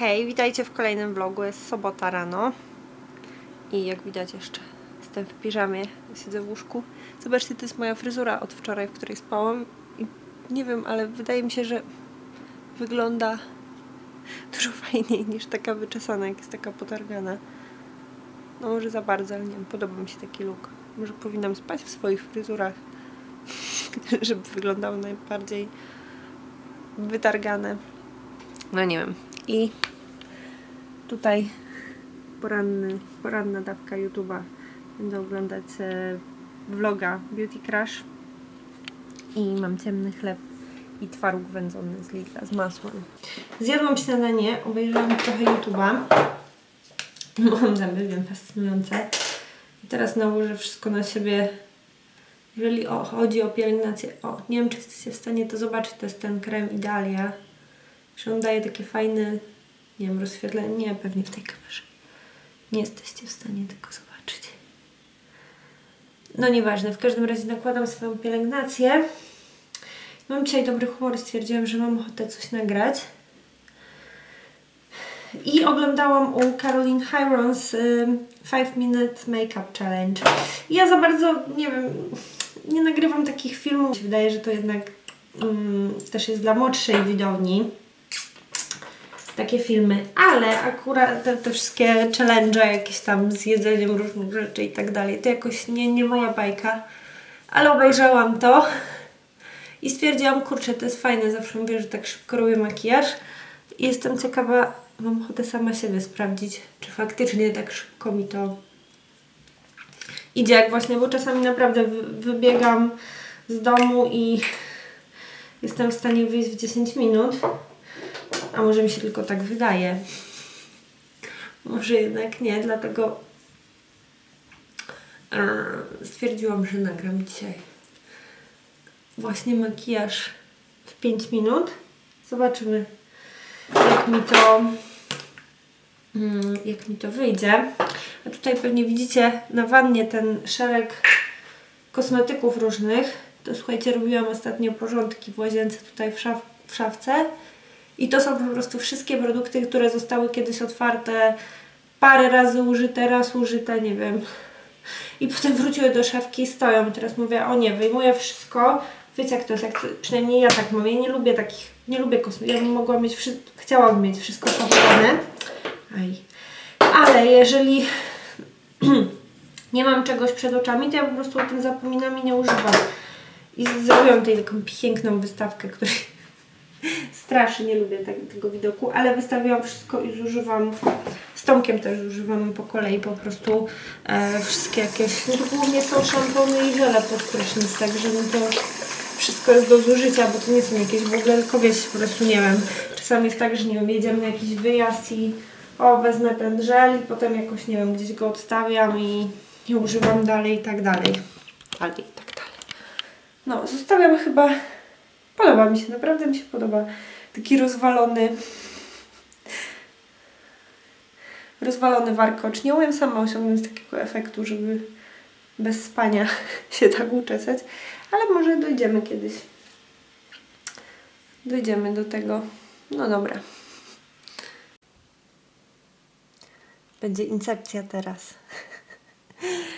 Hej, witajcie w kolejnym vlogu. Jest sobota rano. I jak widać jeszcze jestem w piżamie, siedzę w łóżku. Zobaczcie, to jest moja fryzura od wczoraj, w której spałam. I nie wiem, ale wydaje mi się, że wygląda dużo fajniej niż taka wyczesana, jak jest taka potargana. No może za bardzo, ale nie wiem, podoba mi się taki look. Może powinnam spać w swoich fryzurach, żeby wyglądały najbardziej wytargane. No nie wiem. I tutaj poranny, poranna dawka YouTube'a. Będę oglądać e, vloga Beauty Crush. I mam ciemny chleb i twaróg wędzony z Lidla z masłem. Zjadłam śniadanie, obejrzałam trochę YouTube'a. Mam zęby, wiem, fascynujące. I teraz nałożę wszystko na siebie. Jeżeli o, chodzi o pielęgnację, o, nie wiem czy jesteście w stanie to zobaczyć, to jest ten krem Idalia. Że on daje takie fajne, nie wiem, rozświetlenie. Nie, pewnie w tej kamerze. Nie jesteście w stanie tego zobaczyć. No nieważne, w każdym razie nakładam swoją pielęgnację. Mam dzisiaj dobry humor stwierdziłam, że mam ochotę coś nagrać. I oglądałam u Caroline Hirons 5 Minute Makeup Challenge. Ja za bardzo, nie wiem, nie nagrywam takich filmów. Wydaje, że to jednak mm, też jest dla młodszej widowni takie filmy, ale akurat te, te wszystkie challenge, jakieś tam z jedzeniem różnych rzeczy i tak dalej, to jakoś nie, nie moja bajka. Ale obejrzałam to i stwierdziłam, kurczę, to jest fajne, zawsze mówię, że tak szybko robię makijaż i jestem ciekawa, mam ochotę sama siebie sprawdzić, czy faktycznie tak szybko mi to idzie, jak właśnie, bo czasami naprawdę wy, wybiegam z domu i jestem w stanie wyjść w 10 minut. A może mi się tylko tak wydaje. Może jednak nie, dlatego e, stwierdziłam, że nagram dzisiaj właśnie makijaż w 5 minut. Zobaczymy, jak mi to mm, jak mi to wyjdzie. A tutaj pewnie widzicie na wannie ten szereg kosmetyków różnych. To słuchajcie, robiłam ostatnio porządki w łazience tutaj w, szaf w szafce. I to są po prostu wszystkie produkty, które zostały kiedyś otwarte, parę razy użyte, raz użyte, nie wiem. I potem wróciły do szafki i stoją. Teraz mówię, o nie, wyjmuję wszystko. Wiecie jak to jest, jak, przynajmniej ja tak mam. Ja nie lubię takich, nie lubię kosmetyków. Ja bym mogła mieć, wszy- chciałabym mieć wszystko pochowane. Ale jeżeli nie mam czegoś przed oczami, to ja po prostu o tym zapominam i nie używam. I zrobiłam tutaj taką piękną wystawkę, której strasznie nie lubię tak, tego widoku, ale wystawiłam wszystko i zużywam, z Tomkiem też zużywam po kolei po prostu e, wszystkie jakieś, głównie są szampony i żele pod prysznic, także no to wszystko jest do zużycia, bo to nie są jakieś w ogóle, tylko wiecie, po prostu nie wiem, czasami jest tak, że nie wiem, jedziemy na jakiś wyjazd i o, wezmę ten żel i potem jakoś, nie wiem, gdzieś go odstawiam i nie używam dalej i tak dalej. Dalej i tak dalej. No, zostawiam chyba Podoba mi się, naprawdę mi się podoba. Taki rozwalony. Rozwalony warkocz. Nie umiem sama osiągnąć takiego efektu, żeby bez spania się tak uczesać, ale może dojdziemy kiedyś. Dojdziemy do tego. No dobra. Będzie incepcja teraz.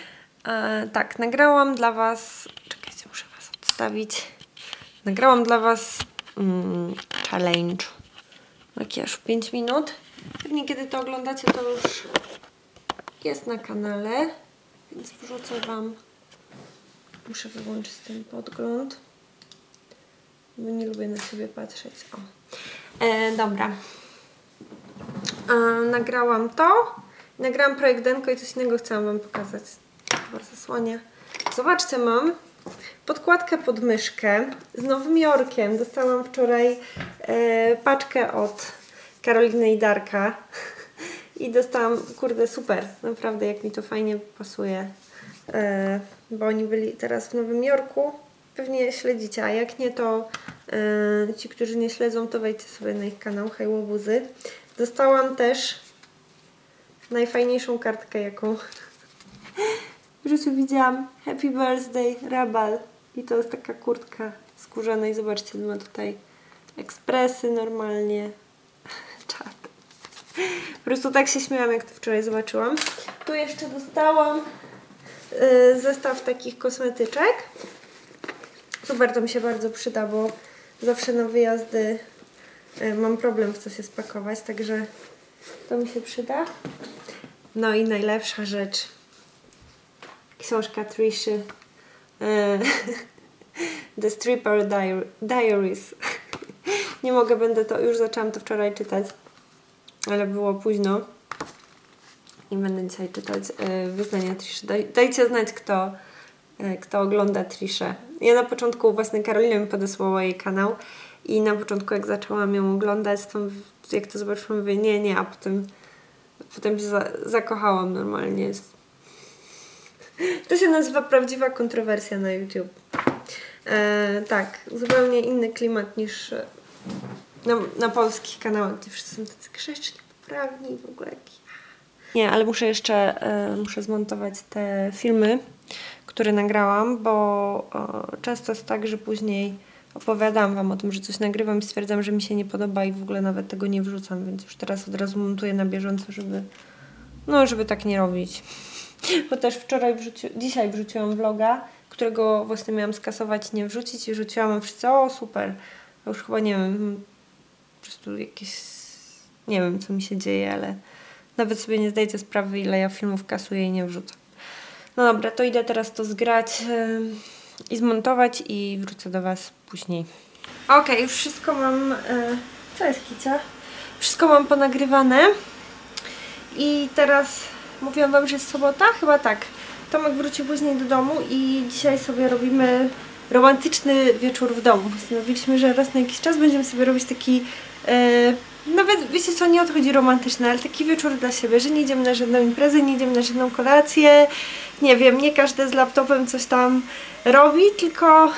Tak, nagrałam dla Was. Czekajcie, muszę Was odstawić. Nagrałam dla Was mm, challenge makijaż w 5 minut. Pewnie kiedy to oglądacie, to już jest na kanale, więc wrzucę Wam. Muszę wyłączyć ten podgląd, bo nie lubię na siebie patrzeć. O. E, dobra. E, nagrałam to. Nagrałam projekt Denko i coś innego chciałam Wam pokazać. Chyba zasłania. Zobaczcie, mam podkładkę pod myszkę z Nowym Jorkiem. Dostałam wczoraj e, paczkę od Karoliny i Darka. I dostałam, kurde, super. Naprawdę, jak mi to fajnie pasuje. E, bo oni byli teraz w Nowym Jorku. Pewnie śledzicie, a jak nie, to e, ci, którzy nie śledzą, to wejdźcie sobie na ich kanał Hajłobuzy. Dostałam też najfajniejszą kartkę, jaką w życiu widziałam Happy Birthday Rabal i to jest taka kurtka skórzana i zobaczcie, ma tutaj ekspresy normalnie czad Po prostu tak się śmiałam, jak to wczoraj zobaczyłam. Tu jeszcze dostałam y, zestaw takich kosmetyczek. Super, to mi się bardzo przyda, bo zawsze na wyjazdy y, mam problem w co się spakować, także to mi się przyda. No i najlepsza rzecz. Książka Triszy. Y, The Stripper Diar- Diaries. Nie mogę, będę to, już zaczęłam to wczoraj czytać, ale było późno. I będę dzisiaj czytać y, wyznania Triszy. Daj, dajcie znać, kto, y, kto ogląda Triszę. Ja na początku właśnie Karolina mi podesłała jej kanał i na początku jak zaczęłam ją oglądać, to jak to zobaczyłam, mówię nie, nie, a potem, potem się za, zakochałam normalnie. To się nazywa prawdziwa kontrowersja na YouTube. E, tak, zupełnie inny klimat niż e, na, na polskich kanałach, gdzie wszyscy są tacy grzeczni, poprawni w ogóle. Nie, ale muszę jeszcze e, muszę zmontować te filmy, które nagrałam, bo e, często jest tak, że później opowiadam Wam o tym, że coś nagrywam i stwierdzam, że mi się nie podoba i w ogóle nawet tego nie wrzucam, więc już teraz od razu montuję na bieżąco, żeby no, żeby tak nie robić. Bo też wczoraj wrzuci... dzisiaj wrzuciłam vloga, którego właśnie miałam skasować nie wrzucić i wrzuciłam wszyscy, o super. Już chyba nie wiem, po prostu jakieś, nie wiem co mi się dzieje, ale nawet sobie nie zdajecie sprawy ile ja filmów kasuję i nie wrzucam. No dobra, to idę teraz to zgrać i zmontować i wrócę do Was później. Okej, już wszystko mam, y, co jest Kicia? Wszystko mam ponagrywane. I teraz mówiłam Wam, że jest sobota? Chyba tak. Tomek wróci później do domu i dzisiaj sobie robimy romantyczny wieczór w domu. Postanowiliśmy, że raz na jakiś czas będziemy sobie robić taki e, nawet, wiecie co, nie odchodzi romantyczny, ale taki wieczór dla siebie, że nie idziemy na żadną imprezę, nie idziemy na żadną kolację, nie wiem, nie każdy z laptopem coś tam robi, tylko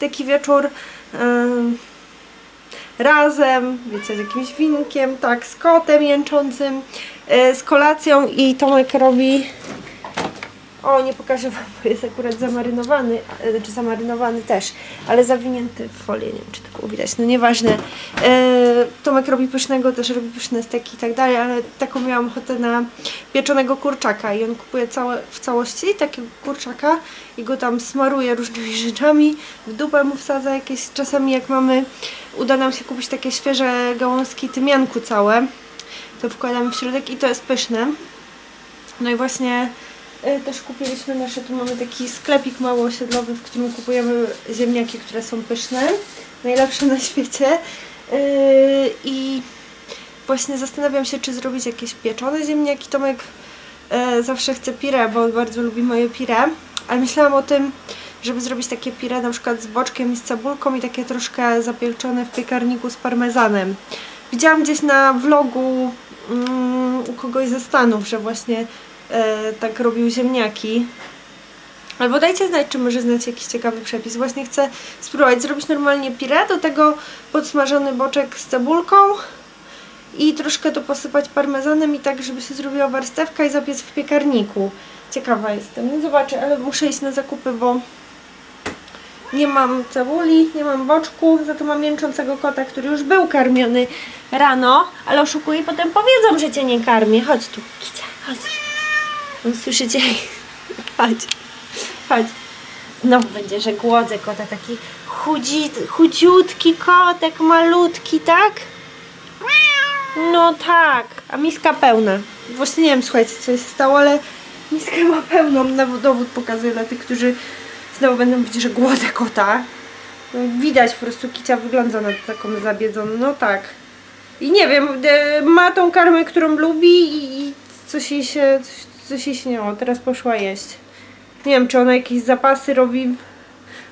taki wieczór em, razem, wiecie, z jakimś winkiem, tak, z kotem jęczącym, z kolacją i Tomek robi... O, nie pokażę Wam, bo jest akurat zamarynowany, e, znaczy zamarynowany też, ale zawinięty w folię, nie wiem czy to widać, no nieważne. E, Tomek robi pysznego, też robi pyszne steki i tak dalej, ale taką miałam ochotę na pieczonego kurczaka i on kupuje całe, w całości takiego kurczaka i go tam smaruje różnymi rzeczami, w dupę mu wsadza jakieś, czasami jak mamy, uda nam się kupić takie świeże gałązki tymianku całe, to wkładamy w środek i to jest pyszne. No i właśnie y, też kupiliśmy nasze, tu mamy taki sklepik mało osiedlowy, w którym kupujemy ziemniaki, które są pyszne, najlepsze na świecie. Yy, I właśnie zastanawiam się, czy zrobić jakieś pieczone ziemniaki. Tomek e, zawsze chce pire, bo on bardzo lubi moje pire, ale myślałam o tym, żeby zrobić takie pire na przykład z boczkiem i z cebulką i takie troszkę zapieczone w piekarniku z parmezanem. Widziałam gdzieś na vlogu mm, u kogoś ze Stanów, że właśnie e, tak robił ziemniaki. Albo dajcie znać, czy może znacie jakiś ciekawy przepis. Właśnie chcę spróbować zrobić normalnie pire, do tego podsmażony boczek z cebulką i troszkę to posypać parmezanem i tak, żeby się zrobiła warstewka i zapiec w piekarniku. Ciekawa jestem. No zobaczę, ale muszę iść na zakupy, bo nie mam cebuli, nie mam boczku, za to mam mięczącego kota, który już był karmiony rano, ale oszukuje i potem powiedzą, że cię nie karmię. Chodź tu, Kicia, chodź. On słyszy cię. Chodź, chodź. Znowu będzie, że głodzę kota, taki chudzi, chudziutki kotek, malutki, tak? No tak, a miska pełna. Właśnie nie wiem, słuchajcie, co się stało, ale miskę ma pełną. Dowód pokazuję dla tych, którzy znowu będą mówić, że głodzę kota. No, widać po prostu kicia wygląda na taką zabiedzoną. No tak. I nie wiem, e, ma tą karmę, którą lubi i, i coś jej się, coś, coś teraz poszła jeść. Nie wiem, czy ona jakieś zapasy robi,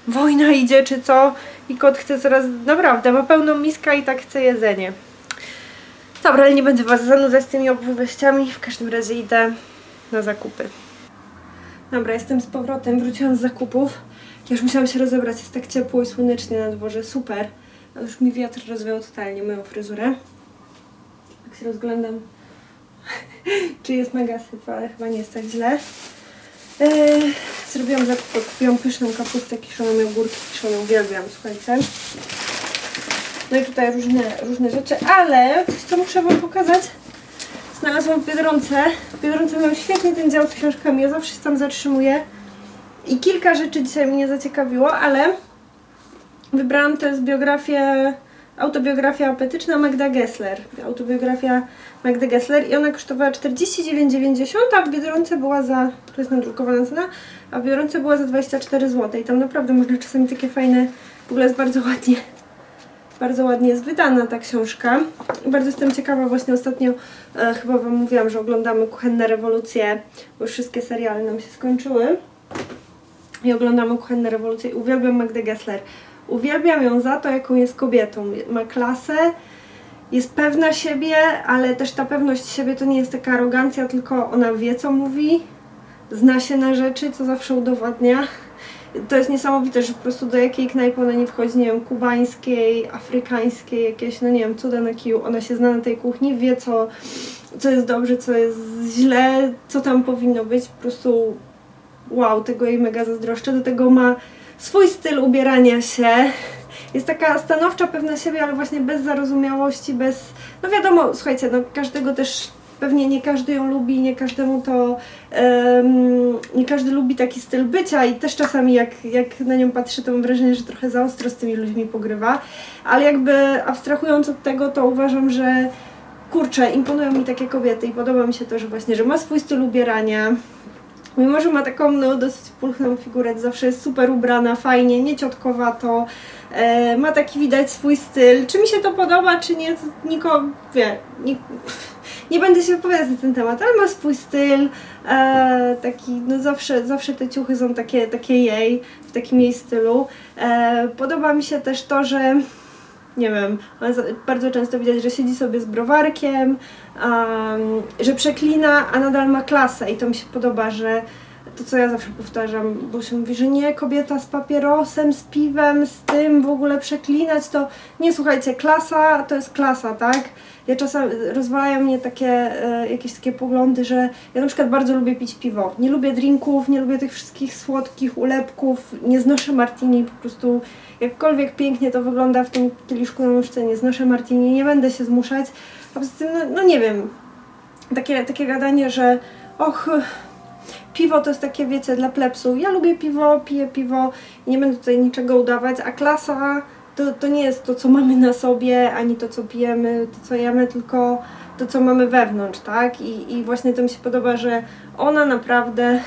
wojna idzie, czy co. I kot chce coraz, naprawdę, ma pełną miskę i tak chce jedzenie. Dobra, ale nie będę Was zanudzać tymi opowieściami. W każdym razie idę na zakupy. Dobra, jestem z powrotem. Wróciłam z zakupów. Ja już musiałam się rozebrać. Jest tak ciepło i słonecznie na dworze. Super. A już mi wiatr rozwiał totalnie moją fryzurę. Tak się rozglądam, czy jest mega syf, ale chyba nie jest tak źle. Yy, zrobiłam zakupy. Kupiłam pyszną kapustę kiszoną i ogórki kiszone. Uwielbiam, słuchajcie. No i tutaj różne, różne rzeczy, ale coś co muszę Wam pokazać, znalazłam w Biedronce. W Biedronce mam świetnie ten dział z książkami, ja zawsze się tam zatrzymuję. I kilka rzeczy dzisiaj mnie zaciekawiło, ale wybrałam też biografię, autobiografia apetyczna Magda Gessler. Autobiografia Magdy Gessler i ona kosztowała 49,90, a w Biedronce była za, to jest nadrukowana cena, a w Biedronce była za 24 zł. I tam naprawdę można czasami takie fajne, w ogóle jest bardzo ładnie, bardzo ładnie jest wydana ta książka. Bardzo jestem ciekawa, właśnie ostatnio e, chyba Wam mówiłam, że oglądamy Kuchenne Rewolucje, bo już wszystkie seriale nam się skończyły. I oglądamy Kuchenne Rewolucje uwielbiam Magdę Gessler. Uwielbiam ją za to, jaką jest kobietą. Ma klasę, jest pewna siebie, ale też ta pewność siebie to nie jest taka arogancja, tylko ona wie, co mówi, zna się na rzeczy, co zawsze udowadnia. To jest niesamowite, że po prostu do jakiej knajpy ona nie wchodzi, nie wiem, kubańskiej, afrykańskiej, jakieś, no nie wiem, cuda na kiju. Ona się zna na tej kuchni, wie, co, co jest dobrze, co jest źle, co tam powinno być. Po prostu wow, tego jej mega zazdroszczę. Do tego ma swój styl ubierania się. Jest taka stanowcza, pewna siebie, ale właśnie bez zarozumiałości, bez... No wiadomo, słuchajcie, no każdego też... Pewnie nie każdy ją lubi, nie każdemu to... em, nie każdy lubi taki styl bycia i też czasami jak, jak na nią patrzę, to mam wrażenie, że trochę za ostro z tymi ludźmi pogrywa. Ale jakby abstrahując od tego, to uważam, że kurczę, imponują mi takie kobiety i podoba mi się to, że właśnie, że ma swój styl ubierania, Mimo, że ma taką no, dosyć pulchną figurę, zawsze jest super ubrana, fajnie, nieciotkowato, e, ma taki widać swój styl. Czy mi się to podoba, czy nie, to nikogo, wie, nie, nie będę się wypowiadać na ten temat, ale ma swój styl, e, taki, no zawsze, zawsze te ciuchy są takie, takie jej, w takim jej stylu. E, podoba mi się też to, że nie wiem, bardzo często widać, że siedzi sobie z browarkiem, um, że przeklina, a nadal ma klasę i to mi się podoba, że to co ja zawsze powtarzam, bo się mówi, że nie, kobieta z papierosem, z piwem, z tym w ogóle przeklinać, to nie, słuchajcie, klasa to jest klasa, tak? Ja czasem rozwalają mnie takie, e, jakieś takie poglądy, że ja na przykład bardzo lubię pić piwo. Nie lubię drinków, nie lubię tych wszystkich słodkich ulepków, nie znoszę martini, po prostu jakkolwiek pięknie to wygląda w tym kieliszku na nóżce, nie znoszę martini, nie będę się zmuszać. A poza tym, no, no nie wiem, takie, takie gadanie, że och, piwo to jest takie, wiecie, dla plepsu. Ja lubię piwo, piję piwo nie będę tutaj niczego udawać, a klasa to, to nie jest to, co mamy na sobie, ani to, co pijemy, to, co jemy, tylko to, co mamy wewnątrz, tak? I, i właśnie to mi się podoba, że ona naprawdę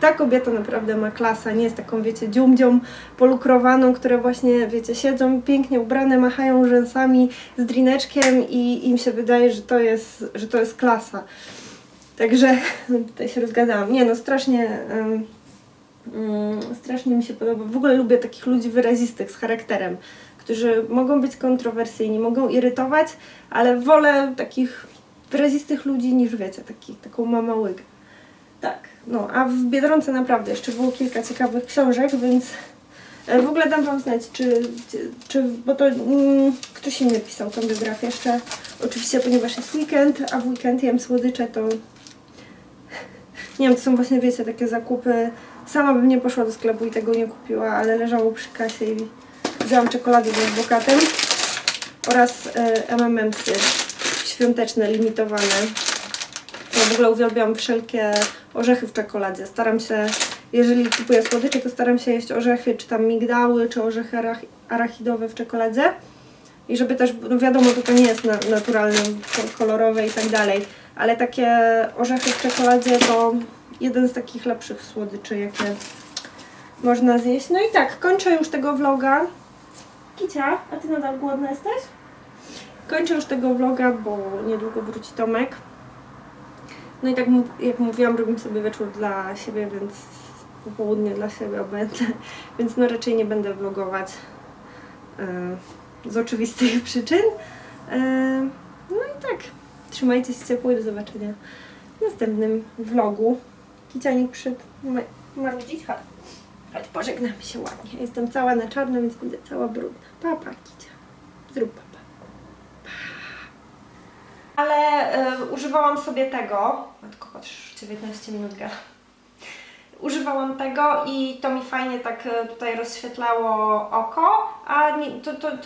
ta kobieta naprawdę ma klasę, nie jest taką, wiecie, dziumdzią polukrowaną, które właśnie, wiecie, siedzą pięknie ubrane, machają rzęsami z drineczkiem i im się wydaje, że to jest, że to jest klasa. Także no, tutaj się rozgadałam. Nie no, strasznie, mm, strasznie mi się podoba. W ogóle lubię takich ludzi wyrazistych, z charakterem, którzy mogą być kontrowersyjni, mogą irytować, ale wolę takich wyrazistych ludzi niż, wiecie, taki, taką mama łyg. Tak, no a w Biedronce naprawdę jeszcze było kilka ciekawych książek, więc e, w ogóle dam Wam znać, czy, czy, bo to mm, ktoś inny pisał tą biografię jeszcze, oczywiście ponieważ jest weekend, a w weekend jem słodycze, to nie wiem, to są właśnie, wiecie, takie zakupy, sama bym nie poszła do sklepu i tego nie kupiła, ale leżało przy kasie i wzięłam czekoladę z adwokatem oraz e, M&M'sy świąteczne, limitowane. Ja w ogóle uwielbiam wszelkie orzechy w czekoladzie. Staram się, jeżeli kupuję słodycze, to staram się jeść orzechy, czy tam migdały, czy orzechy arach arachidowe w czekoladzie. I żeby też, no wiadomo, to, to nie jest na, naturalne, ko- kolorowe i tak dalej, ale takie orzechy w czekoladzie to jeden z takich lepszych słodyczy, jakie można zjeść. No i tak, kończę już tego vloga. Kicia, a ty nadal głodna jesteś? Kończę już tego vloga, bo niedługo wróci Tomek. No i tak jak mówiłam, robimy sobie wieczór dla siebie, więc popołudnie dla siebie obędę, więc no raczej nie będę vlogować e, z oczywistych przyczyn. Trzymajcie się ciepło i do zobaczenia w następnym vlogu. Kicianik przyszedł ma- marudzić, chodź. Chodź, pożegnamy się ładnie. Jestem cała na czarno, więc będę cała brudna. Papa, Kicia. Zrób papa. Ale e, używałam sobie tego. Matko, patrz, 19 minut gala. Używałam tego i to mi fajnie tak e, tutaj rozświetlało oko, a nie, to, to, to